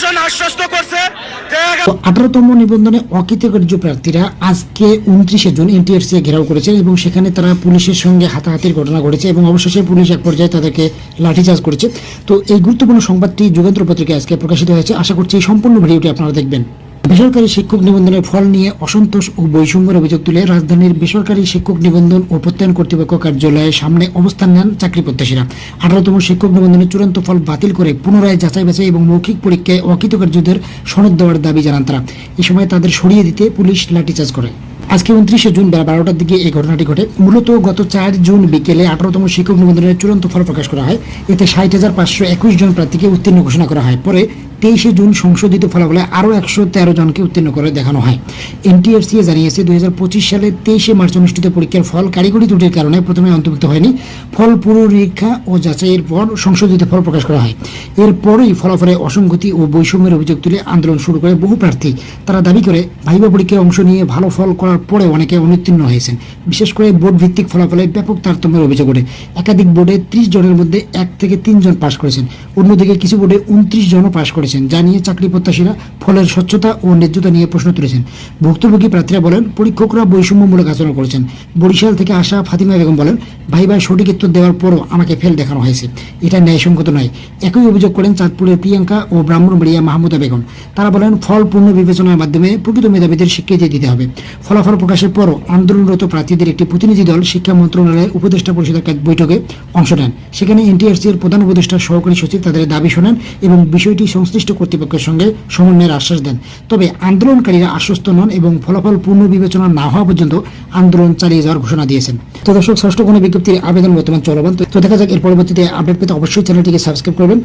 প্রশাসন আশ্বস্ত করছে তো আঠারোতম নিবন্ধনে অকৃতকার্য প্রার্থীরা আজকে উনত্রিশে জুন এনটিএফসি ঘেরাও করেছেন এবং সেখানে তারা পুলিশের সঙ্গে হাতাহাতির ঘটনা ঘটেছে এবং অবশেষে পুলিশ এক পর্যায়ে তাদেরকে লাঠিচার্জ করেছে। তো এই গুরুত্বপূর্ণ সংবাদটি যুগান্তর পত্রিকায় আজকে প্রকাশিত হয়েছে। আশা করছি এই সম্পূর্ণ ভিডিওটি আপনারা দেখবেন। বেসরকারি শিক্ষক নিবন্ধনের ফল নিয়ে অসন্তোষ ও বৈষম্যের অভিযোগ তুলে রাজধানীর বেসরকারি শিক্ষক নিবন্ধন ও প্রত্যয়ন কর্তৃপক্ষ কার্যালয়ের সামনে অবস্থান নেন চাকরি প্রত্যাশীরা। আঠারোতম শিক্ষক নিবন্ধনের চূড়ান্ত ফল বাতিল করে পুনরায় যাচাই বাছাই এবং মৌখিক পরীক্ষায় অকৃতকার্যদের সনদ দেওয়ার দাবি জানান তারা। এ সময় তাদের সরিয়ে দিতে পুলিশ লাঠিচার্জ করে। আজকে উনত্রিশে জুন বেলা বারোটার দিকে এই ঘটনাটি ঘটে। মূলত গত চার জুন বিকেলে আঠারোতম শিক্ষক নিবন্ধনের চূড়ান্ত ফল প্রকাশ করা হয়। এতে ষাট হাজার পাঁচশো একুশ জন প্রার্থীকে উত্তীর্ণ ঘোষণা করা হয়। পরে তেইশে জুন সংশোধিত ফলাফলে আরও একশো তেরো জনকে উত্তীর্ণ করে দেখানো হয়। এনটিএফসিএ জানিয়েছে, দুই হাজার পঁচিশ সালের তেইশে মার্চ অনুষ্ঠিত পরীক্ষার ফল কারিগরি ত্রুটির কারণে প্রথমে অন্তর্ভুক্ত হয়নি। ফল পুনরীক্ষা ও যাচাইয়ের পর সংশোধিত ফল প্রকাশ করা হয়। এরপরই ফলাফলে অসঙ্গতি ও বৈষম্যের অভিযোগ তুলে আন্দোলন শুরু করে বহু প্রার্থী। তারা দাবি করে, ভাইবা পরীক্ষায় অংশ নিয়ে ভালো ফল করার পরে অনেকে অনুত্তীর্ণ হয়েছেন। বিশেষ করে বোর্ড ভিত্তিক ফলাফলে ব্যাপক তারতম্যের অভিযোগ ওঠে। একাধিক বোর্ডে ত্রিশ জনের মধ্যে এক থেকে তিনজন পাশ করেছেন। অন্যদিকে কিছু বোর্ডে উনত্রিশ জনও পাশ করেছেন। যা নিয়ে চাকরি প্রত্যাশীরা ফলের স্বচ্ছতা ও ন্যায্যতা নিয়ে প্রশ্ন তুলেছেন। ভুক্তভোগী প্রার্থীরা বলেন, পরীক্ষকরা বৈষম্যমূলক আচরণ করেছেন। বরিশাল থেকে আসা ফাতিমা বেগম বলেন, ভাই ভাই সঠিক উত্তর দেওয়ার পরও আমাকে ফেল দেখানো হয়েছে। এটা ন্যায়সঙ্গত নয়। একই অভিযোগ করেন চাঁদপুরের প্রিয়াঙ্কা ও ব্রাহ্মণবাড়িয়া মাহমুদা বেগম। তারা বলেন, ফল পূর্ণ বিবেচনার মাধ্যমে প্রকৃত মেধাবীদের স্বীকৃতি দিতে হবে। ফলাফল প্রকাশের পরও আন্দোলনরত প্রার্থীদের একটি প্রতিনিধি দল শিক্ষা মন্ত্রণালয়ের উপদেষ্টা পরিষদের বৈঠকে অংশ নেন। সেখানে এনটিআরসি এর প্রধান উপদেষ্টা সহকারী সচিব তাদের দাবি শোনেন এবং বিষয়টি সংশ্লিষ্ট কর্তৃপক্ষের সঙ্গে সমন্বয়ের আশ্বাস দেন। তবে আন্দোলনকারীরা আশ্বস্ত নন এবং ফলাফল পূর্ণ বিবেচনা না হওয়া পর্যন্ত আন্দোলন চালিয়ে যাওয়ার ঘোষণা দিয়েছেন। তো দর্শক, ষষ্ঠ কোনো বিজ্ঞপ্তির আবেদন বর্তমান চলমান। তো দেখা যাক, এর পরবর্তীতে আপডেট পেতে অবশ্যই চ্যানেলটিকে সাবস্ক্রাইব করবেন।